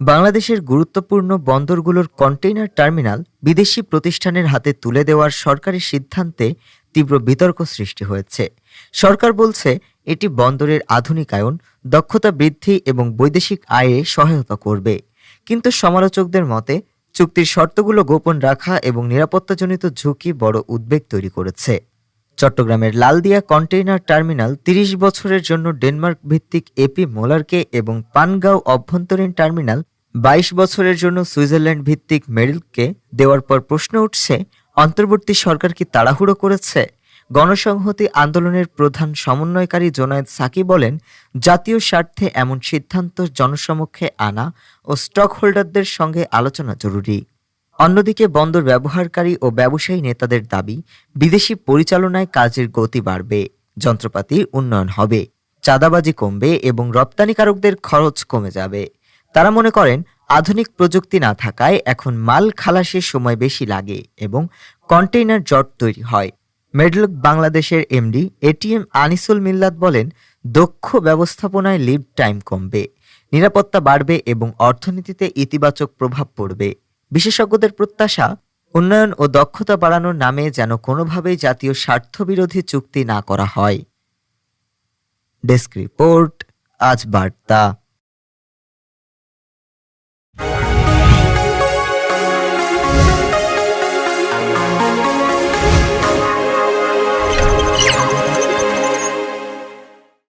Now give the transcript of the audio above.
বাংলাদেশের গুরুত্বপূর্ণ বন্দরগুলোর container terminal বিদেশি প্রতিষ্ঠানের হাতে তুলে দেওয়ার সরকারি সিদ্ধান্তে তীব্র বিতর্ক সৃষ্টি হয়েছে। সরকার বলছে, এটি বন্দরের আধুনিকায়ন, দক্ষতা বৃদ্ধি এবং বৈদেশিক আয়ে সহায়তা করবে। কিন্তু সমালোচকদের মতে, চুক্তির শর্তগুলো গোপন রাখা এবং নিরাপত্তাজনিত ঝুঁকি বড় উদ্বেগ তৈরি করেছে। চট্টগ্রামের লালদিয়া কন্টেইনার টার্মিনাল তিরিশ বছরের জন্য ডেনমার্ক ভিত্তিক এপি মোলারকে এবং পানগাঁও অভ্যন্তরীণ টার্মিনাল বাইশ বছরের জন্য সুইজারল্যান্ড ভিত্তিক মেরিলকে দেওয়ার পর প্রশ্ন উঠছে, অন্তর্বর্তী সরকার কি তাড়াহুড়ো করেছে? গণসংহতি আন্দোলনের প্রধান সমন্বয়কারী জোনায়েদ সাকি বলেন, জাতীয় স্বার্থে এমন সিদ্ধান্ত জনসমক্ষে আনা ও স্টক হোল্ডারদের সঙ্গে আলোচনা জরুরি। অন্যদিকে বন্দর ব্যবহারকারী ও ব্যবসায়ী নেতাদের দাবি, বিদেশি পরিচালনায় কাজের গতি বাড়বে, যন্ত্রপাতির উন্নয়ন হবে, চাঁদাবাজি কমবে এবং রপ্তানিকারকদের খরচ কমে যাবে। তারা মনে করেন, আধুনিক প্রযুক্তি না থাকায় এখন মাল খালাসের সময় বেশি লাগে এবং কন্টেইনার জট তৈরি হয়। মেডলক বাংলাদেশের এমডি এটিএম আনিসুল মিল্লাত বলেন, দক্ষ ব্যবস্থাপনায় লিড টাইম কমবে, নিরাপত্তা বাড়বে এবং অর্থনীতিতে ইতিবাচক প্রভাব পড়বে। বিশেষজ্ঞদের প্রত্যাশা, উন্নয়ন ও দক্ষতা বাড়ানোর নামে যেন কোনোভাবেই জাতীয় স্বার্থবিরোধী চুক্তি না করা হয়। ডেস্ক রিপোর্ট, আজ বার্তা।